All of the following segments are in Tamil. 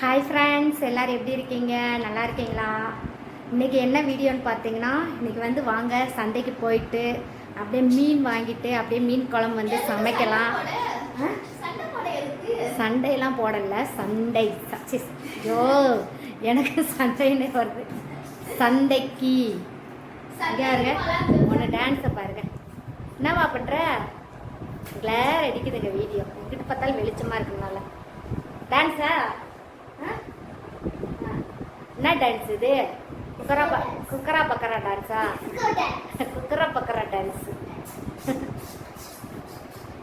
ஹாய் ஃப்ரெண்ட்ஸ் எல்லோரும் எப்படி இருக்கீங்க? நல்லா இருக்கீங்களா? இன்றைக்கி என்ன வீடியோன்னு பார்த்தீங்கன்னா இன்றைக்கி வந்து வாங்க சந்தைக்கு போயிட்டு அப்படியே மீன் வாங்கிட்டு அப்படியே மீன் குழம்பு வந்து சமைக்கலாம்? சண்டையெல்லாம் போடல சண்டை. ஐயோ எனக்கு சண்டைன்னு வருது. சந்தைக்கு. இருங்க உன்னை டான்ஸை பாருங்க. என்னவா பண்ணுற கிளேர் அடிக்குதுங்க வீடியோ இங்கிட்டு பார்த்தாலும் வெளிச்சமாக இருக்குனால டான்ஸா. என்ன டான்ஸ் இது? குக்கரா குக்கரா பக்கரா டான்ஸா குக்கரா பக்கரா டான்ஸ்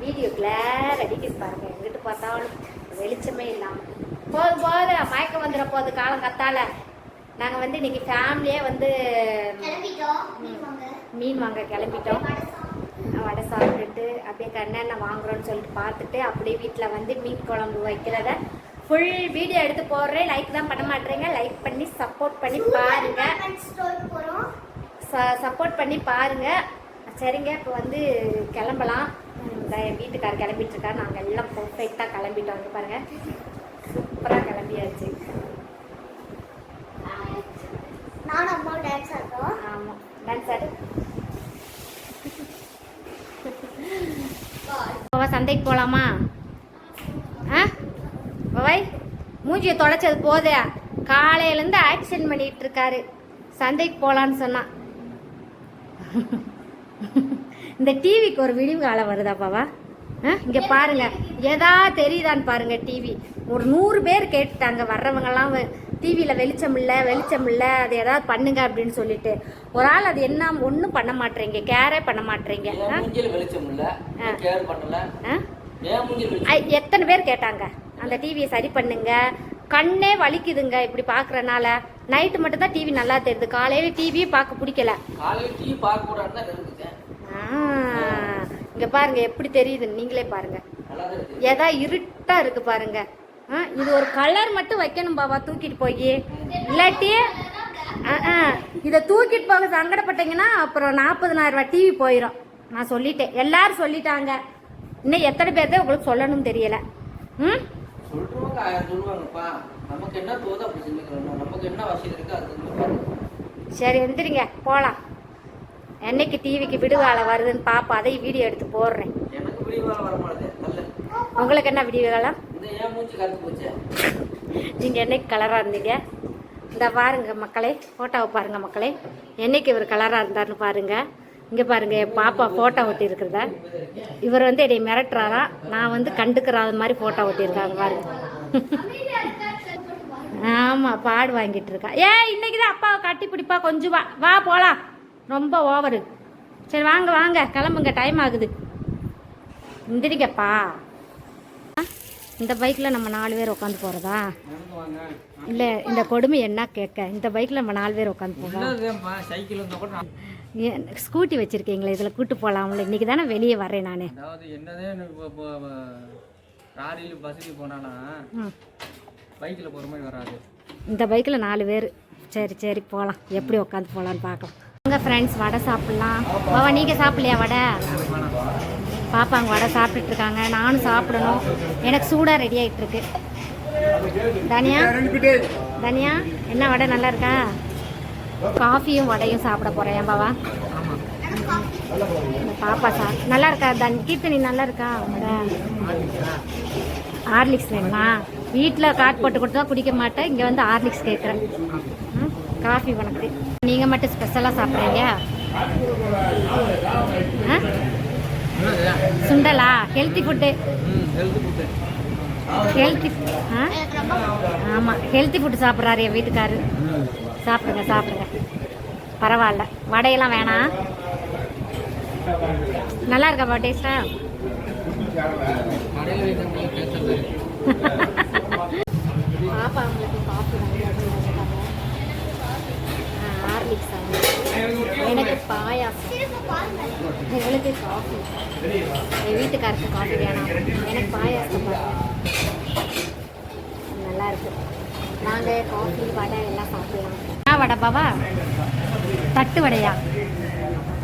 வீடியோ கிளேர் அடிக்குது பாருங்க. எங்கிட்டு பார்த்தாலும் வெளிச்சமே இல்லாமல் போதும் போதும். மயக்கம் வந்துட போகுது காலம் கத்தால. நாங்கள் வந்து இன்னைக்கு ஃபேமிலியே வந்து மீன் வாங்க. கிளம்பிட்டோம். வடை சாப்பிட்டுட்டு. அப்படியே என்னென்ன வாங்குறோம்னு சொல்லிட்டு பார்த்துட்டு அப்படியே வீட்டில் வந்து மீன் குழம்பு வைக்கிறத ஃபுல் வீடியோ எடுத்து போடுறேன். லைக் தான் பண்ண மாட்டேறீங்க. லைக் பண்ணி சப்போர்ட் பண்ணி பாருங்க. சப்போர்ட் பண்ணி பாருங்க. சரிங்க இப்போ வந்து கிளம்பலாம். இந்த என் வீட்டுக்கார் கிளம்பிட்டு இருக்காரு நாங்கள் எல்லாம் பர்ஃபெக்டாக கிளம்பிட்டோம். வந்து பாருங்க. சூப்பராக கிளம்பியாச்சு. நானும் அம்மா டான்ஸ் ஆடுறோம் ஆமாம் டான்ஸ் ஆடு சந்தைக்கு போகலாமா ஆ பாவாய் மூஞ்சியை தொலைச்சது போதே காலையிலேருந்து ஆக்ஷன் பண்ணிட்டு இருக்காரு சந்தைக்கு போகலான்னு சொன்னான் இந்த டிவிக்கு ஒரு விடிவு காலம் வருதா பாவா? ஆ? இங்கே பாருங்க. எதா தெரியுதான்னு பாருங்க டிவி ஒரு நூறு பேர் கேட்டுட்டாங்க. வர்றவங்கெல்லாம் டிவியில் வெளிச்சம் இல்லை வெளிச்சம் இல்லை அது ஏதாவது பண்ணுங்க அப்படின்னு சொல்லிட்டு. ஒரு ஆள் அது என்ன ஒன்றும் பண்ண மாட்டேறீங்க. கேரே பண்ண மாட்டேறீங்க. எத்தனை பேர் கேட்டாங்க? அந்த டிவியை சரி பண்ணுங்க. கண்ணே வலிக்குதுங்க இப்படி பார்க்கறனால நைட்டு மட்டும் தான் டிவி நல்லா தெரியுது. காலையில டிவியே பார்க்க பிடிக்கல. இங்க பாருங்க எப்படி தெரியுது? நீங்களே பாருங்க. எதா இருட்டா இருக்கு பாருங்க. இது ஒரு கலர் மட்டும் வைக்கணும் பாபா தூக்கிட்டு போய். இல்லாட்டி ஆ, ஆ, இதை தூக்கிட்டு போக சங்கடப்பட்டீங்கன்னா அப்புறம் நாற்பதனாயிரம் ரூபாய் டிவி போயிடும் நான் சொல்லிட்டேன். எல்லாரும் சொல்லிட்டாங்க. இன்னும் எத்தனை பேர் தான் உங்களுக்கு சொல்லணும்னு தெரியல. ம்? சொல்றவங்க ஆயிரம் சொல்லுவாங்கப்பா. நமக்கு என்ன தோதோ அப்படி செஞ்சுக்கிறோம் நமக்கு என்ன வசதி இருக்கு அது சரி எந்திரிங்க. போகலாம் என்னைக்கு டிவிக்கு விடுவாள வருதுன்னு பார்ப்போம் அதை வீடியோ எடுத்து போடுறேன். எனக்கு விடிவாக வர மாட்டேது உங்களுக்கு என்ன போச்சு? நீங்கள் என்னைக்கு கலராக இருந்தீங்க? இந்த பாருங்க மக்களே ஃபோட்டோவை பாருங்க மக்களே. என்னைக்கு இவர் கலராக இருந்தார்னு பாருங்க. இங்கே பாருங்க என் பாப்பா ஃபோட்டோ ஒட்டியிருக்கிறத. இவர் வந்து என்னை மிரட்டுறாரா? நான் வந்து கண்டுக்கிறாத மாதிரி ஃபோட்டோ ஒட்டியிருக்காங்க பாருங்க. ஆமாம் பாடு வாங்கிட்டு இருக்கா. ஏ இன்னைக்கு தான் அப்பாவை கட்டி பிடிப்பா கொஞ்சம் வா. வா போகலாம் ரொம்ப ஓவரு சரி வாங்க வாங்க. கிளம்புங்க டைம் ஆகுது. எந்திரிங்கப்பா. இந்த பைக்கில் நம்ம நாலு பேர் உட்காந்து போகிறதா இல்லை இந்த கொடுமை என்ன கேட்க? இந்த பைக்கில் நம்ம நாலு பேர் உட்காந்து ஏன் ஸ்கூட்டி வச்சுருக்கீங்களே இதில் கூட்டு போகலாம்ல இன்றைக்கி தானே வெளியே வரேன் நான். என்னதே லாரியில் பஸ்ஸுக்கு பைக்கில் போகிற மாதிரி வராது. இந்த பைக்கில் நாலு பேர். சரி சரி போகலாம் எப்படி உட்காந்து போகலான்னு பார்க்கலாம். உங்கள் ஃப்ரெண்ட்ஸ் வடை சாப்பிட்லாம். பாவா நீங்கள் சாப்பிட்லையா வடை? பாப்பா அங்கே வடை சாப்பிட்டுட்டு இருக்காங்க நானும் சாப்பிடணும். எனக்கு சூடாக ரெடி ஆகிட்டுருக்கு தனியா? தனியா? என்ன வடை நல்லா இருக்கா? காஃபியும் வடையும் சாப்பிட போகிறேன் ஏன் பாவா? பாப்பா சா நல்லா இருக்கா? தன் கீர்த்தனி நல்லா இருக்கா? வடை? ஹார்லிக்ஸ் வேணுமா? வீட்டில் காட் போட்டு கொடுத்தா குடிக்க மாட்டேன் இங்கே வந்து ஹார்லிக்ஸ் கேட்குறேன் காஃபி உனக்கு நீங்கள் மட்டும் ஸ்பெஷலாக சாப்பிட்றீங்க? ஆ? சுண்டலா? ஹெல்த்தி ஃபுட்டு ஹெல்த்தி ஆ? ஆமாம் ஹெல்த்தி ஃபுட்டு சாப்பிட்றாரு என் வீட்டுக்காரு. சாப்பிடுங்க சாப்பிடுங்க. பரவாயில்ல. வடையெல்லாம் வேணாம். நல்லா இருக்காப்பா டேஸ்டா கடையில் வைக்கிறவங்களுக்கு பேசுறது பாப்பா அவங்களுக்கு காஃபி ஹார்லிக்ஸ் எனக்கு பாயாசம். எங்களுக்கு காஃபி என் வீட்டுக்காருக்கு காஃபி வேணாம். எனக்கு பாயாசம் நல்லா இருக்கு. நாங்கள் காஃபி வடை எல்லாம் சாப்பிடலாம். என்ன வடை பாபா? தட்டு வடையா?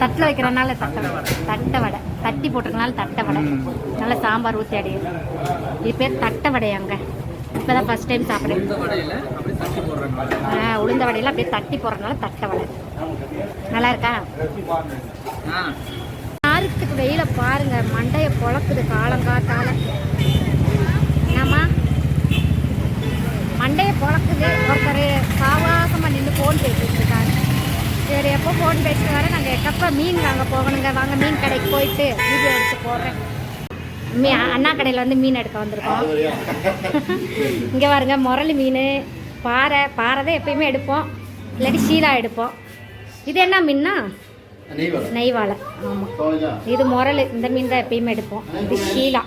தட்டில் வைக்கிறனால தட்டை வடை. தட்டை வடை. தட்டி போட்டிருக்கனால தட்டை வடை. நல்லா சாம்பார் ஊற்றி அடி இது பேர் தட்டை வடையாங்க. இப்போ தான் ஃபஸ்ட் டைம் சாப்பிட்றேன் ஆ, உளுந்த வடையில அப்படியே தட்டி போடுறதுனால தட்டை வடை. நல்லா இருக்கா ஆ. யாருக்குக்கு வெயில பாருங்க. மண்டைய பொழக்குது காலங்காத்தால. என்னம்மா? மண்டைய பொழக்குது. ஒருத்தர் சாவாசமா நின்று ஃபோன் பேசிட்டு இருக்காரு சரி எப்போ ஃபோன் பேசிட்டு வர நாங்கள் எப்போ மீன் வாங்க போகணுங்க. வாங்க மீன் கடைக்கு போயிட்டு வீடியோ எடுத்து போடுறேன். மீ அண்ணா கடையில் வந்து மீன் எடுக்க வந்திருக்கோம். இங்கே பாருங்க முரளி மீன். பாறை பாறை தான் எப்பயுமே எடுப்போம். இல்லாட்டி ஷீலா எடுப்போம். இது என்ன மீன்னா? நெய்வாலை ஆமாம் இது முரல் இந்த மீன் தான் எப்பயுமே எடுப்போம். இது ஷீலா.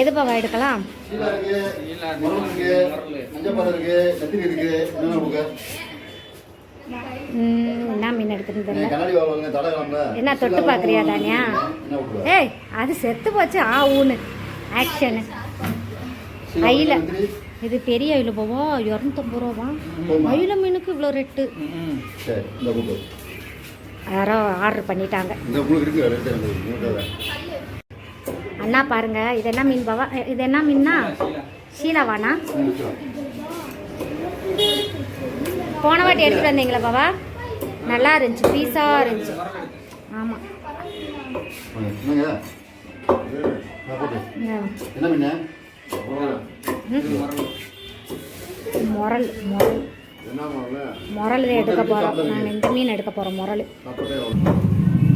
எது பாவா எடுக்கலாம்? என்ன மீன் எடுத்துன்னு தெரியல என்ன தொட்டு பார்க்குறியா தானியா? ஏய் அது செத்து போச்சு. ஆ ஊன்னு ஆக்ஷனு அயில இது பெரிய அயில போவோம் இரநூத்தம்பது ரூபாவா? அயில மீனுக்கு இவ்வளோ ரேட்டு யாரோ ஆர்டர் பண்ணிட்டாங்க. அண்ணா பாருங்க இது என்ன மீன் பாவா? இது என்ன மீன்னா? ஷீலாவாண்ணா போன வாட்டி எடுத்துட்டு வந்தீங்களா பாவா? நல்லா இருந்துச்சு பீஸாக இருந்துச்சு. ஆமாம் என்ன மீன் முரல் முரல். முரல்? எடுக்க போகிறோம் நாங்கள் இந்த மீன் எடுக்க போகிறோம் முரல்.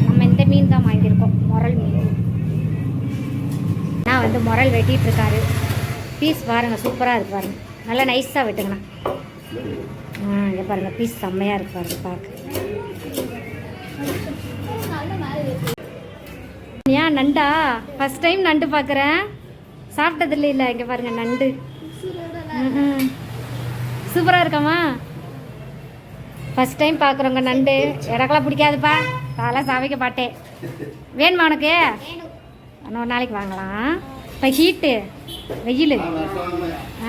நம்ம இந்த மீன் தான் வாங்கியிருக்கோம் முரல் மீன். நான் வந்து முரல் வெட்டிட்டு இருக்காரு. பீஸ் பாருங்க சூப்பராக இருக்கு பாருங்க. நல்லா நைஸாக வெட்டுங்கண்ணா. ஆ இங்கே பாருங்க பீஸ் செம்மையாக இருக்கு பாருங்க பார்க்க ஏன் நண்டா? ஃபர்ஸ்ட் டைம் நண்டு பார்க்குறேன் சாப்பிட்டதில்ல இல்லை இங்கே பாருங்க நண்டு. சூப்பராக இருக்காமா ஃபர்ஸ்ட் டைம் பார்க்குறோங்க நண்டு. எனக்கெல்லாம் பிடிக்காதுப்பா. அதெல்லாம் சமைக்க மாட்டேன். வேணுமா உனக்கு? இன்னொரு நாளைக்கு வாங்கலாம். இப்போ ஹீட்டு வெயில்.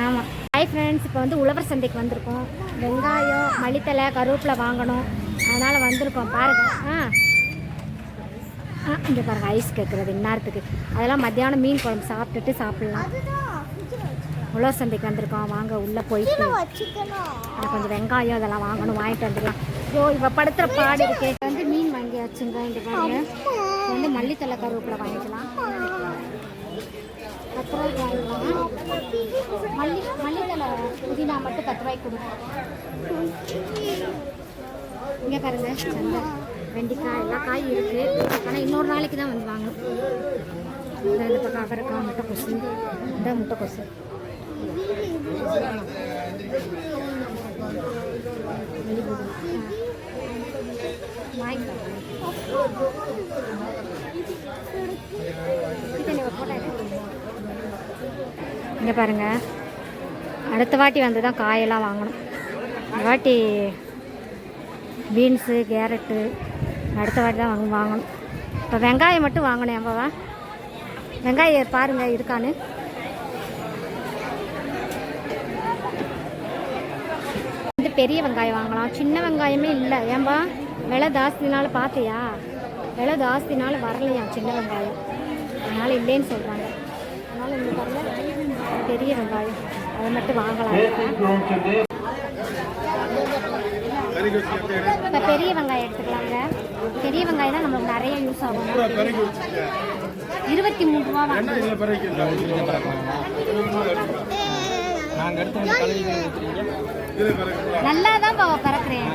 ஆமாம் ஹாய் ஃப்ரெண்ட்ஸ் இப்போ வந்து உழவர் சந்தைக்கு வந்திருக்கோம். வெங்காயம் மளித்தலை கருவேப்பிலை வாங்கணும். அதனால் வந்திருக்கோம் பாருங்கள் ஆ. இங்கே பாருங்க ஐஸ் கேட்குறது இந்நேரத்துக்கு அதெல்லாம் மத்தியானம் மீன் குழம்பு சாப்பிட்டுட்டு சாப்பிட்லாம். உழவர் சந்தைக்கு வந்திருக்கோம். வாங்க உள்ளே போயிட்டு. கொஞ்சம் வெங்காயம் இதெல்லாம் வாங்கணும் வாங்கிட்டு வந்துடலாம். ஐயோ இவ படுத்துற பாடு இருக்கு. இப்ப வந்து மீன் வாங்கியாச்சுங்க இங்க பாருங்க. இப்ப வந்து மல்லித்தலை கருவேப்பிலை வாங்கிக்கலாம். பத்து ரூபாய்க்கு வாங்கிக்கலாம் மல்லி மல்லித்தலை புதினா மட்டும் பத்து ரூபாய்க்கு கொடுக்கும் இங்கே பாருங்க வெண்டிக்காய் எல்லா காயும் இருக்கு. ஆனால் நாளைக்கு தான் வந்து வாங்கணும் இந்த பக்கம் அவரைக்காய் முட்டை கொசு. இந்த முட்டை கொசு. இங்கே பாருங்க. அடுத்த வாட்டி வந்து தான் காயெல்லாம் வாங்கணும். இந்த வாட்டி பீன்ஸு கேரட்டு அடுத்த வாட்டி தான் வாங்க வாங்கணும். இப்போ வெங்காயம் மட்டும் வாங்கினேன் எம்பவா வெங்காயம் பாருங்க இருக்கான்னு. வந்து பெரிய வெங்காயம் வாங்கலாம். சின்ன வெங்காயமே இல்லை. ஏன்பா விலை ஜாஸ்தினால பார்த்தியா விலை ஜாஸ்தினால வரலையா சின்ன வெங்காயம்? அதனால் இல்லைன்னு சொல்கிறாங்க அதனால் இந்த பாருங்க பெரிய வெங்காயம். அதை மட்டும் வாங்கலாம். இப்போ பெரிய வெங்காயம் எடுத்துக்கலாங்க. பெரிய வெங்காயம் தான் நம்மளுக்கு நிறைய யூஸ் ஆகும். இருபத்தி மூணு ரூபா வாங்க. நல்லா தான் பாவா பறக்குறேன்.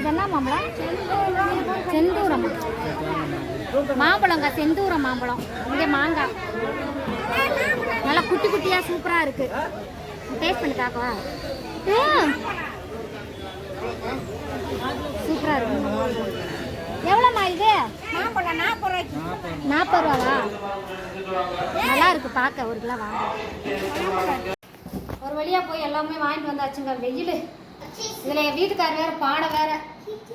இதெல்லாம் மாம்பழம். செந்தூரம்? மாம்பழங்க செந்தூரம் மாம்பழம். இங்கே மாங்காய். நல்லா குட்டி குட்டியாக சூப்பராக இருக்கு. டேஸ்ட் பண்ணி பார்க்கவா? சூப்பராக இருக்கு. எவ்வளோம்மா இது? நாற்பது ரூபாய்க்கு நாற்பது ரூபாவா? நல்லா இருக்கு பார்க்க. ஒரு கிலோ வாங்க. ஒரு வழியாக போய் எல்லாமே வாங்கிட்டு வந்தாச்சுங்க. வெயில். இதில் என் வீட்டுக்கார் வேற பாட வேற.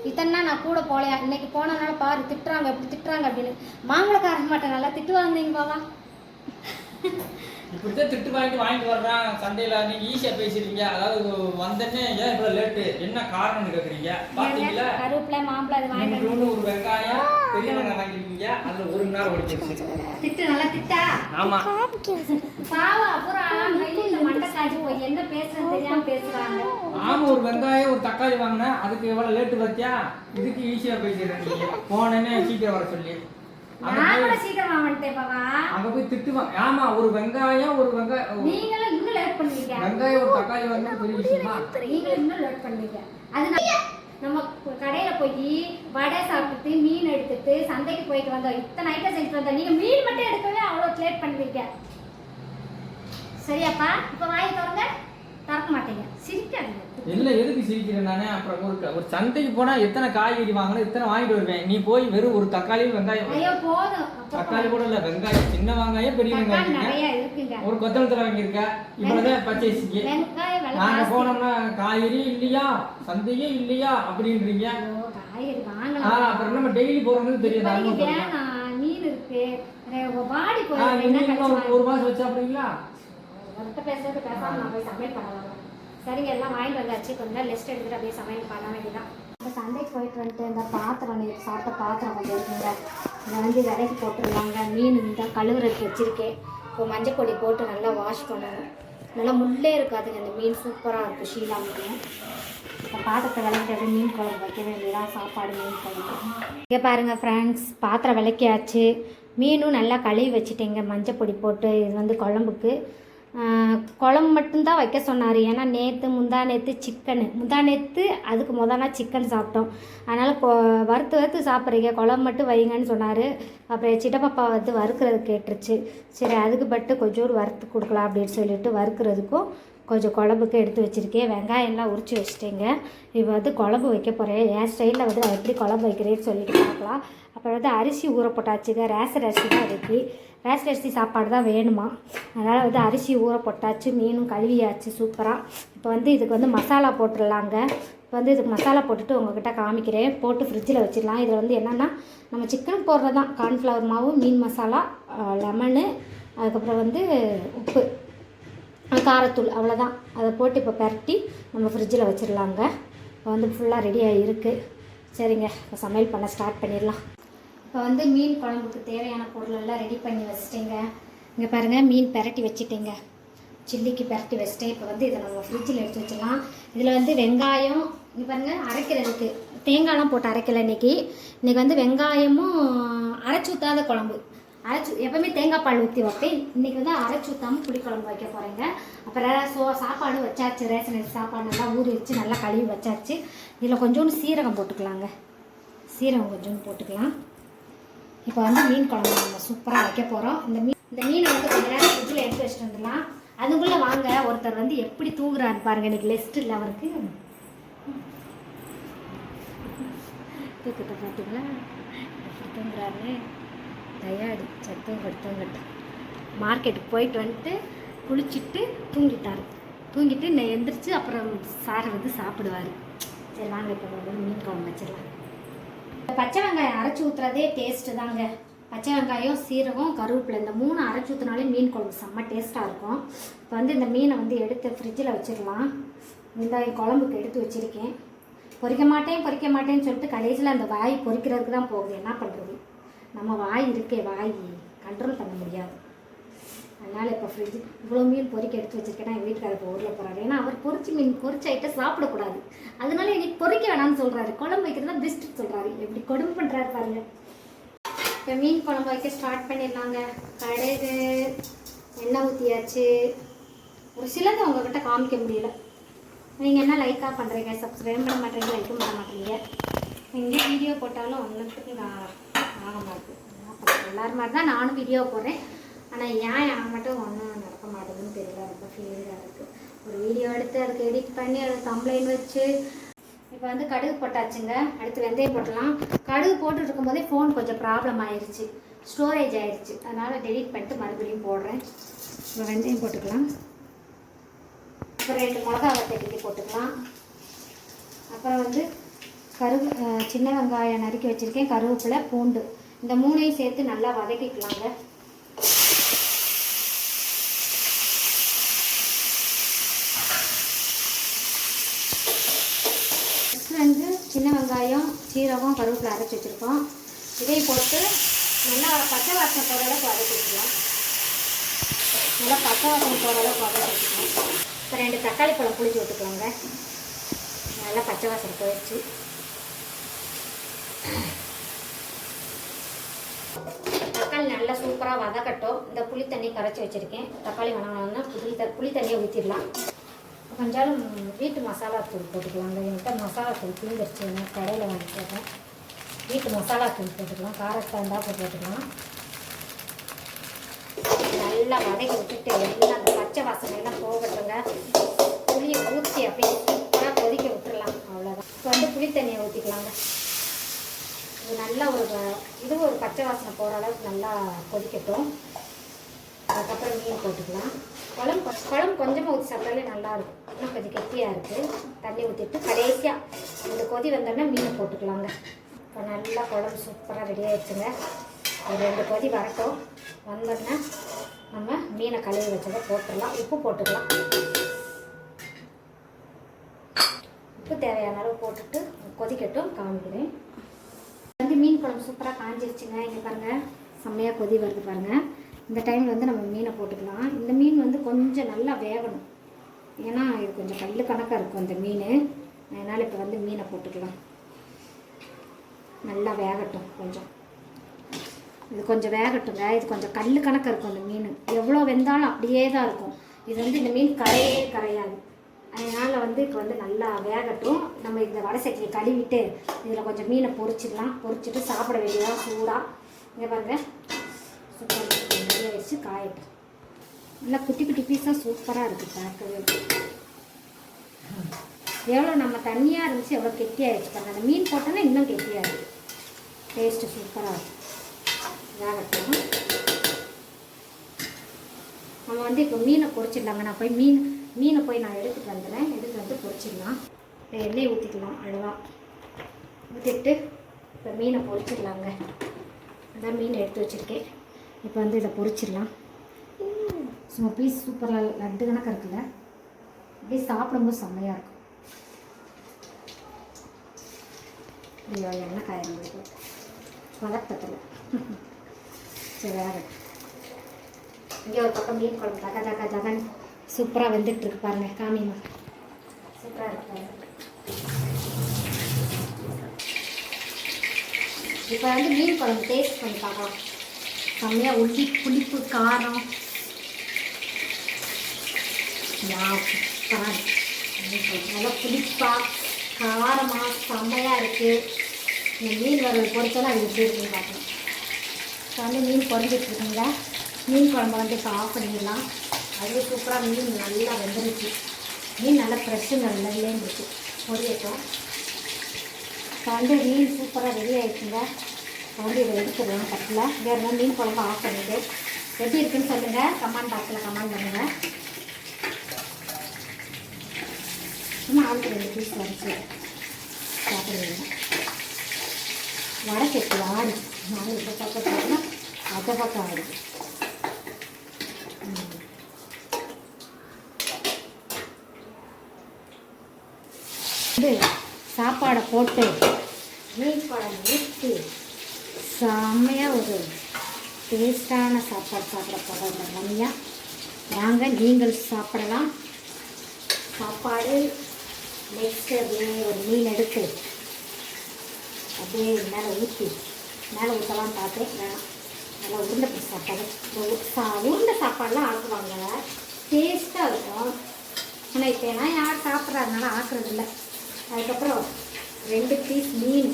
இத்தனை நான் கூட போலையா இன்னைக்கு போனதுனால பாரு திட்டுறாங்க இப்படி திட்டுறாங்க அப்படின்னு. மாம்பழக்காரன் மாட்டேன் நல்லா திட்டு வந்தீங்க பாவா? இப்படித்தான் திட்டு வாங்கிட்டு வாங்கிட்டு வர்றான். சண்டையில நீங்க ஈஸியா பேசிருக்கீங்க அதாவது வந்தனே ஏன் இவ்வளவு லேட்டு என்ன காரணம்னு கேக்குறீங்க? பாத்தீங்களா? கருவேப்பிலை மாம்பழம் அது வாங்கிட்டு வந்து ஒரு வெங்காயம் பெரிய வெங்காயம் வாங்கிருக்கீங்க அதுல ஒரு மணி நேரம் ஓடிச்சிருச்சு திட்டு நல்லா திட்டா? ஆமா. பாவம் அப்புறம் வெயில்ல மண்டை காய்ச்சி போய் என்ன பேசுறது தெரியாம பேசுறாங்க. ஆமா ஒரு வெங்காயம் ஒரு தக்காளி வாங்கினேன். அதுக்கு எவ்வளவு லேட்டு பார்த்தியா இதுக்கு ஈஸியா பேசிடுறேன் போனேன்னு சீக்கிரம் வர சொல்லி. நான் கூட போய் சீக்கிரமா வந்துட்டேன் பாவா. அங்க போய் திட்டுவான் ஆமா ஒரு வெங்காயம் ஒரு வெங்காயம் நீங்களும் இன்னும் லேட் பண்ணுவீங்க. வெங்காயம் ஒரு தக்காளி வாங்கினா பெரிய விஷயமா நீங்களும் இன்னும் லேட் பண்ணுவீங்க. அது நம்ம- கடையில போய் வடை சாப்பிட்டு மீன் எடுத்துட்டு சந்தைக்கு போயிட்டு வந்தோம் இத்தனை ஐட்டம் செஞ்சுட்டு வந்தோம் நீங்க மீன் மட்டும் எடுக்கவே அவ்வளோ லேட் பண்ணுவீங்க. சரியாப்பா? இப்போ வாங்கி தரங்க. திறக்க மாட்டீங்க. சிரிக்காதீங்க. இல்ல எதுக்கு சிரிக்கிறேன் நானே? அப்புறம் ஒரு ஒரு சந்தைக்கு போனா எத்தனை காய்கறி வாங்கணும் இத்தனை வாங்கிட்டு வருவேன்? நீ போய் வெறும் ஒரு தக்காளி வெங்காயம் ஐயோ போதும். தக்காளி கூட இல்ல வெங்காயம். சின்ன வெங்காயம் பெரிய வெங்காயம் ஒரு கொத்தமல்லி தலை வாங்கியிருக்க இவ்வளவுதான் பச்சைசிக்கு வெங்காயம் விலை நாங்க ஜாஸ்தி. போனோம்னா காய்கறி இல்லையா? சந்தையே இல்லையா? அப்படின்றீங்க. ஆ, அப்புறம் நம்ம டெய்லி போறோம்னு தெரியும் மீன் இருக்கு. ஒரு- மாசம் வச்சு அப்படிங்களா? உங்கள்கிட்ட பேசுறது பேசாமல் நான் போய் சமையல் பண்ணலாம் சரிங்க எல்லாம் வாங்கிட்டு வந்தாச்சு. கொஞ்ச நேரம் லெஸ்ட் எடுத்துட்டு அப்படியே சமையல் பண்ண வேண்டியதான் இப்போ சந்தைக்கு போயிட்டு வந்துட்டு இந்த பாத்திரம் நீ சாப்பிட்ட பாத்திரம் கொஞ்சம் இருக்குங்க. இதை வந்து விலைக்கு போட்டுருவாங்க. மீன் இந்த கழுவுறதுக்கு வச்சுருக்கேன். இப்போ மஞ்சள் கொடி போட்டு நல்லா வாஷ் பண்ணணும். நல்லா முள்ளே இருக்காதுங்க. அந்த மீன் சூப்பராக இருக்கும். ஷீலா மீன். இப்போ பாத்திரத்தை விளக்கிட்டு மீன் குழம்பு வைக்க வேண்டியதான் சாப்பாடு மீன் குழம்பு. இங்கே பாருங்கள் ஃப்ரெண்ட்ஸ் பாத்திரம் விளக்கியாச்சு. மீனும் நல்லா கழுவி வச்சுட்டேங்க. மஞ்சள் பொடி போட்டு இது வந்து குழம்புக்கு. குழம்பு மட்டும்தான் வைக்க சொன்னார். ஏன்னா நேற்று முந்தா நேற்று சிக்கனு முந்தா நேற்று அதுக்கு முத நாள் சிக்கன் சாப்பிட்டோம். அதனால் கொ வறுத்து வறுத்து சாப்பிட்றீங்க. குழம்பு மட்டும் வைங்கன்னு சொன்னார். அப்புறம் சிட்டப்பாப்பா வந்து வறுக்கிறது கேட்டுருச்சு. சரி அதுக்கு பட்டு கொஞ்சோடு வறுத்து கொடுக்கலாம் அப்படின்னு சொல்லிட்டு வறுக்கிறதுக்கும் கொஞ்சம் குழம்புக்கு எடுத்து வச்சுருக்கேன். வெங்காயம்லாம் உரிச்சு வச்சுட்டேங்க. இப்போ வந்து குழம்பு வைக்க போகிறேன் என் ஸ்டைலில் வந்து நான் எப்படி குழம்பு வைக்கிறேன்னு சொல்லிட்டு பார்க்கலாம். அப்புறம் வந்து அரிசி ஊற போட்டாச்சுங்க. ரேசர் அரிசி தான் இருக்கு. ரேசர் அரிசி சாப்பாடு தான் வேணுமா? அதனால் வந்து அரிசி ஊற போட்டாச்சு. மீனும் கழுவியாச்சு. சூப்பராக இப்போ வந்து இதுக்கு வந்து மசாலா போட்டுடலாங்க. இப்போ வந்து இதுக்கு மசாலா போட்டுட்டு உங்ககிட்ட காமிக்கிறேன். போட்டு ஃப்ரிட்ஜில் வச்சிடலாம். இதில் வந்து என்னென்னா நம்ம சிக்கன் போடுறது தான். கார்ன்ஃப்ளவர் மாவு மீன் மசாலா லெமனு அதுக்கப்புறம் வந்து உப்பு. காரத்தூள் அவ்வளோதான் அதை போட்டு இப்போ பரட்டி நம்ம ஃப்ரிட்ஜில் வச்சிடலாங்க இப்போ வந்து ஃபுல்லாக ரெடியாக இருக்குது சரிங்க இப்போ சமையல் பண்ண ஸ்டார்ட் பண்ணிடலாம். இப்போ வந்து மீன் குழம்புக்கு தேவையான பொருளெல்லாம் ரெடி பண்ணி வச்சிட்டேங்க. இங்கே பாருங்கள் மீன் பெரட்டி வச்சிட்டேங்க. சில்லிக்கு பெரட்டி வச்சிட்டேன். இப்போ வந்து இதை நம்ம ஃப்ரிட்ஜில் எடுத்து வச்சிடலாம். இதில் வந்து வெங்காயம் இங்கே பாருங்கள் அரைக்கிறதுக்கு. தேங்காயெலாம் போட்டு அரைக்கலை இன்னைக்கு. இன்றைக்கி வந்து வெங்காயமும் அரைச்சி ஊற்றாத குழம்பு. அரைச்சி எப்பவுமே தேங்காய் பால் ஊற்றி வைப்பேன். இன்னைக்கு வந்து அரைச்சி ஊற்றாமல் புளிக்குழம்பு வைக்க போகிறேங்க அப்புறம் சோ சாப்பாடு வச்சாச்சு ரேஷன் அரிசி சாப்பாடு நல்லா ஊறி வச்சு நல்லா கழுவி வச்சாச்சு. இதில் கொஞ்சோண்டு சீரகம் போட்டுக்கலாங்க. சீரகம் கொஞ்சோண்டு போட்டுக்கலாம். இப்போ வந்து மீன் குழம்பு நம்ம சூப்பராக வைக்க போகிறோம் இந்த மீன் இந்த மீனை வந்து கொஞ்ச நேரம் ஃப்ரிட்ஜில் எடுத்து வச்சுட்டு வந்துடலாம். அதுக்குள்ளே வாங்க ஒருத்தர் வந்து எப்படி தூங்குறாரு பாருங்க. எனக்கு லெஸ்ட் இல்லை அவருக்கு. தூக்கத்தை பார்த்தீங்களா எப்படி தூங்குறாரு? டயர்டு சத்தம் கட்டு. மார்க்கெட்டுக்கு போயிட்டு வந்துட்டு குளிச்சுட்டு தூங்கிட்டார். தூங்கிட்டு நான் எந்திரிச்சு அப்புறம் சாரை வந்து சாப்பிடுவார். சரி வாங்க இப்போ வந்து மீன் குழம்பு வச்சிடலாம். பச்சை வெங்காயம் அரைச்சி ஊற்றுறதே டேஸ்ட்டு தாங்க. பச்சை வெங்காயம் சீரகம் கருவேப்பிலை இந்த மூணு அரைச்சி ஊற்றினாலே மீன் குழம்பு செம்ம டேஸ்ட்டாக இருக்கும். இப்போ வந்து இந்த மீனை வந்து எடுத்து ஃப்ரிட்ஜில் வச்சிடலாம். இந்த குழம்புக்கு எடுத்து வச்சுருக்கேன். பொறிக்க மாட்டேன் பொறிக்க மாட்டேன்னு சொல்லிட்டு கடைசியில் அந்த வாய் பொறிக்கிறதுக்கு தான் போகுது. என்ன பண்ணுறது நம்ம வாய் இருக்கே வாய் கண்ட்ரோல் பண்ண முடியாது. அதனால் இப்போ ஃப்ரிட்ஜ் இவ்வளோ மீன் பொரிக்க எடுத்து வச்சிருக்கேன்னா எங்கள் வீட்டுக்காரர் இப்போ ஊரில் போகிறாரு ஏன்னா அவர் பொறிச்சு மீன் பொறிச்ச ஐட்டம் சாப்பிடக்கூடாது. அதனால இன்னைக்கு பொறிக்க வேணாம்னு சொல்கிறாரு குழம்பு வைக்கிறது தான் பெஸ்ட்டு சொல்கிறாரு எப்படி கொடுமை பண்ணுறாரு பாருங்க. இப்போ மீன் குழம்பு வைக்க ஸ்டார்ட் பண்ணிடலாங்க. கடுகு எண்ணெய் ஊற்றியாச்சு ஒரு சிலது உங்ககிட்ட காமிக்க முடியல. நீங்கள் என்ன லைக்காக பண்ணுறீங்க சப்ஸ்கிரைப் பண்ண மாட்டேங்க லைக்கும் பண்ண மாட்டேறீங்க எங்கே வீடியோ போட்டாலும் ஒன்றுத்துக்கு நான் ஆக மாட்டேன் எல்லாரும் மாதிரி தான் நானும் வீடியோ போடுறேன். ஆனால் ஏன் எனக்கு மட்டும் ஒன்றும் நடக்க மாட்டேங்குதுன்னு தெரியல. ரொம்ப ஃபீலிங்காக இருக்குது ஒரு வீடியோ எடுத்து அதுக்கு எடிட் பண்ணி அதை கம்ப்ளைண்ட் வச்சு இப்போ வந்து கடுகு போட்டாச்சுங்க. அடுத்து வெந்தயம் போட்டலாம் கடுகு போட்டு இருக்கும்போதே ஃபோன் கொஞ்சம் ப்ராப்ளம் ஆயிடுச்சு ஸ்டோரேஜ் ஆயிடுச்சு அதனால் டெலிட் பண்ணிட்டு மறுபடியும் போடுறேன். இப்போ வெந்தயம் போட்டுக்கலாம். அப்புறம் ரெண்டு மிளகா வத்தை போட்டுக்கலாம். அப்புறம் வந்து கருவு சின்ன வெங்காயம் நறுக்கி வச்சுருக்கேன். கருவேப்பிலை பூண்டு. இந்த மூணையும் சேர்த்து நல்லா வதக்கிக்கலாங்க. ஃபஸ்ட்டு வந்து சின்ன வெங்காயம் சீரகம் கருவேப்பிலை அரைச்சி வச்சுருக்கோம். இதை போட்டு நல்லா பச்சை வாசனை போகிற அளவுக்கு வதக்கிக்கலாம் நல்லா பச்சை வாசனை போகிற அளவுக்கு வதக்கிக்கலாம் இப்போ ரெண்டு தக்காளி பழம் புளிஞ்சு விட்டுக்கலாங்க நல்லா பச்சை வாசனை போயிடுச்சு. தக்காளி நல்லா சூப்பராக வதக்கட்டும். இந்த புளி தண்ணி கரைச்சி வச்சுருக்கேன். தக்காளி வணங்கினா புளி த புளி தண்ணியை ஊற்றிடலாம் கொஞ்சம் வீட்டு மசாலா தூள் போட்டுக்கலாம். அந்த என்கிட்ட மசாலா தூள் தீந்துருச்சு கடையில் வாங்கி போட்டேன். வீட்டு மசாலா தூள் போட்டுக்கலாம். காரத்தை இருந்தால் போட்டுக்கலாம். நல்லா வதக்கி விட்டுட்டு எல்லாம் அந்த பச்சை வாசனை எல்லாம் போகட்டுங்க. புளியை ஊற்றி அப்படியே சூப்பராக கொதிக்க விட்டுடலாம் அவ்வளோதான் இப்போ வந்து புளி தண்ணியை ஊற்றிக்கலாங்க இது நல்லா ஒரு இது ஒரு பச்சை வாசனை போகிற அளவுக்கு நல்லா கொதிக்கட்டும். அதுக்கப்புறம் மீன் போட்டுக்கலாம். குழம்பு குழம்பு கொஞ்சமாக ஊற்றி சாப்பிட்டாலே நல்லாயிருக்கும் இன்னும் கொஞ்சம் கெட்டியாக இருக்குது தண்ணி ஊற்றிட்டு கடைசியாக இந்த கொதி வந்தோடனே மீன் போட்டுக்கலாங்க. இப்போ நல்லா குழம்பு சூப்பராக ரெடி ஆகிடுச்சுங்க ஒரு ரெண்டு கொதி வரட்டும். வந்தோடனே நம்ம மீனை கழுவி வச்சதை போட்டுடலாம். உப்பு போட்டுக்கலாம். உப்பு தேவையான அளவு போட்டுட்டு கொதிக்கட்டும். காமிக்கிறேன். குழம்பு சூப்பராக காஞ்சிருச்சுங்க. இங்கே பாருங்கள் செம்மையாக கொதி வருது பாருங்கள் இந்த டைமில் வந்து நம்ம மீனை போட்டுக்கலாம். இந்த மீன் வந்து கொஞ்சம் நல்லா வேகணும். ஏன்னா இது கொஞ்சம் கல் கணக்காக இருக்கும் இந்த மீன். அதனால் இப்போ வந்து மீனை போட்டுக்கலாம். நல்லா வேகட்டும் கொஞ்சம். இது கொஞ்சம் வேகட்டுங்க. இது கொஞ்சம் கல் கணக்காக இருக்கும் இந்த மீன். எவ்வளோ வெந்தாலும் அப்படியே தான் இருக்கும். இது வந்து இந்த மீன் கரையே கரையாது. அதனால் வந்து இப்போ வந்து நல்லா வேகட்டும். நம்ம இந்த வடை சட்டியை கழுவிட்டு இதில் கொஞ்சம் மீனை பொறிச்சிடலாம் பொறிச்சிட்டு சாப்பிட வேண்டியதாக சூடாக இங்கே பாருங்க. சூப்பராக நிறைய வச்சு காயட்டும். நல்லா குட்டி குட்டி பீஸாக சூப்பராக இருக்குது பார்க்கவே. எவ்வளோ நம்ம தண்ணியாக இருந்துச்சு எவ்வளோ கெட்டியாகிடுச்சு பாருங்க. அந்த மீன் போட்டோன்னா இன்னும் கெட்டியாக இருக்குது டேஸ்ட்டு சூப்பராக இருக்கும் வேகட்டும். நம்ம வந்து இப்போ மீனை பொறிச்சிடலாங்க நான் போய் மீன் மீனை போய் நான் எடுத்துகிட்டு வந்துடுறேன் எடுத்துகிட்டு வந்து பொரிச்சிடலாம். இப்போ எண்ணெய் ஊற்றிக்கலாம் அழுவாக ஊற்றிட்டு இப்போ மீனை பொரிச்சிடலாங்க. அதான் மீன் எடுத்து வச்சுருக்கேன். இப்போ வந்து இதை பொரிச்சிடலாம். சும்மா பீஸ் சூப்பராக லட்டு கணக்கு இருக்குல்ல? அப்படியே சாப்பிடும்போது செம்மையாக இருக்கும். ஐயோ எண்ணெய் காயம் பதட்டத்தில் சரி வேறு இங்கே ஒரு பக்கம் மீன் குழம்பு. தக தக தகன் சூப்பராக வெந்துட்டு இருக்கு பாருங்க காமிமா சூப்பராக இருக்கு. இப்போ வந்து மீன் குழம்பு டேஸ்ட் பண்ணி பார்க்கலாம். செம்மையாக உள்ளி புளிப்பு காரம். வாவ், சூப்பரா இருக்கு. மீன் குழம்பு. நல்லா புளிப்பாக காரமாக செம்மையாக இருக்குது இந்த மீன் வறுவல் பொறுத்தவரை அது எப்படி இருக்குன்னு பார்க்கணும் இப்போ வந்து மீன் பொரிஞ்சிட்டு இருக்குங்க. மீன் குழம்பு வந்து இப்போ ஆஃப் பண்ணிடலாம். அதுவே சூப்பராக மீன் நல்லா வெந்துருச்சு. மீன் நல்லா ஃப்ரெஷ்ஷு நல்லதுலேயும் இருந்துச்சு பொரியட்டும். இப்போ வந்து மீன் சூப்பராக ரெடி ஆகிடுச்சுங்க இப்போ வந்து இதை எடுத்துடலாம் தட்டில் வேறு மீன் குழம்பு ஆஃப் பண்ணிட்டு. எப்படி இருக்குன்னு சொல்லுங்கள் கமெண்ட் பாக்ஸில் கமெண்ட் பண்ணுங்கள் சும்மா ஆளுக்கு ரெண்டு பீஸ் வரைச்சி சாப்பிடுவீங்க வடக்கு ஆடு. நான் இப்போ பக்கம் போட்டோம்னா அதை பக்கம் ஆடுது ம். வந்து சாப்பாடை போட்டு மீன் குழம்பு ஊற்றி செம்மையாக ஒரு டேஸ்டான சாப்பாடு சாப்பிட போகிறோம் ரம்யா. வாங்க நீங்கள் சாப்பிடலாம். சாப்பாடு நெக்ஸ்ட்டு அப்படியே ஒரு மீன் எடுத்து அப்படியே மேலே ஊற்றி மேலே ஊற்றலாம் வேணாம் நல்லா உருண்டை பிடிச்ச சாப்பாடு இந்த சா- உருண்டை சாப்பாடுலாம் ஆக்குவாங்க. டேஸ்ட்டாக இருக்கும். ஆனால் இப்போ எல்லாம் யார் சாப்பிட்றாங்கனால ஆக்குறது இல்லை. அதுக்கப்புறம் ரெண்டு பீஸ் மீன்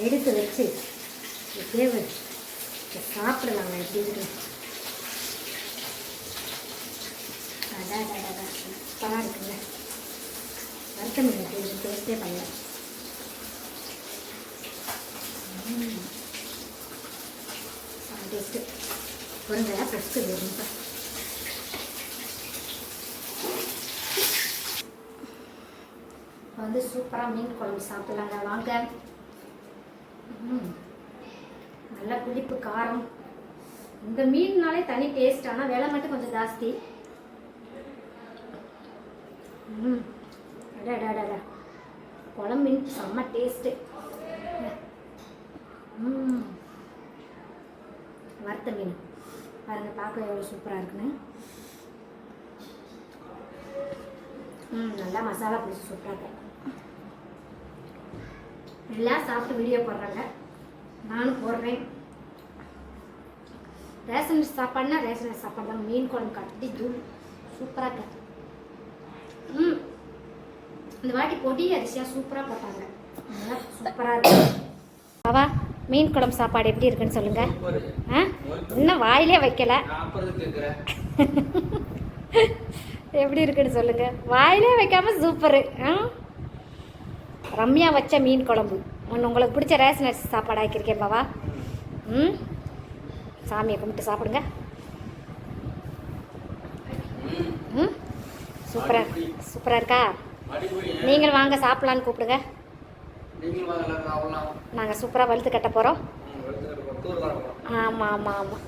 எடுத்து வச்சு தேவை வச்சு சாப்பிடலாங்க எப்படி இருக்கு அதான் அதான் அதான் சூப்பராக இருக்குங்க வறுத்த மீன் எப்படி இருக்கு பண்ணல டேஸ்ட்டு குறைஞ்சா ஃப்ரெஷ்ஷு வேணும் வந்து சூப்பராக மீன் குழம்பு சாப்பிட்லாங்க. வாங்க. ம். நல்ல புளிப்பு காரம். இந்த மீன்னாலே தனி டேஸ்ட் ஆனால் விலை மட்டும் கொஞ்சம் ஜாஸ்தி. ம் அடா குழம்பு மீன் செம்ம டேஸ்ட்டு ம் வறுத்த மீன். பாருங்க பார்க்க எவ்வளோ சூப்பராக இருக்குன்னு. ம் நல்லா மசாலா பிடிச்சி சூப்பராக இருக்கு. எல்லாம் சாப்பிட்டு வீடியோ போடுறாங்க. நானும் போடுறேன். ரேஷன் அரிசி சாப்பாடுனா ரேஷன் அரிசி சாப்பாடு தான். மீன் குழம்பு கட்டி தூள். சூப்பராக கட்டி ம். இந்த வாட்டி பொடி அரிசியாக சூப்பராக போட்டாங்க. நல்லா சூப்பராக இருக்கு. பாவா மீன் குழம்பு சாப்பாடு எப்படி இருக்குன்னு சொல்லுங்க. ஆ? இன்னும் வாயிலே வைக்கல. எப்படி இருக்குன்னு சொல்லுங்க. வாயிலே வைக்காம சூப்பரு. ஆ? ரம்யா வச்ச மீன் குழம்பு. ஒன்று உங்களுக்கு பிடிச்ச ரேஷன் அரிசி சாப்பாடு ஆக்கியிருக்கேன் பாவா. ம்? சாமியை கும்பிட்டு சாப்பிடுங்க. ம்? சூப்பராக சூப்பராக இருக்கா? நீங்கள் வாங்க சாப்பிட்லான்னு கூப்பிடுங்க. நாங்கள் சூப்பராக வலுத்து கட்ட போகிறோம் ஆமாம் ஆமாம் ஆமாம்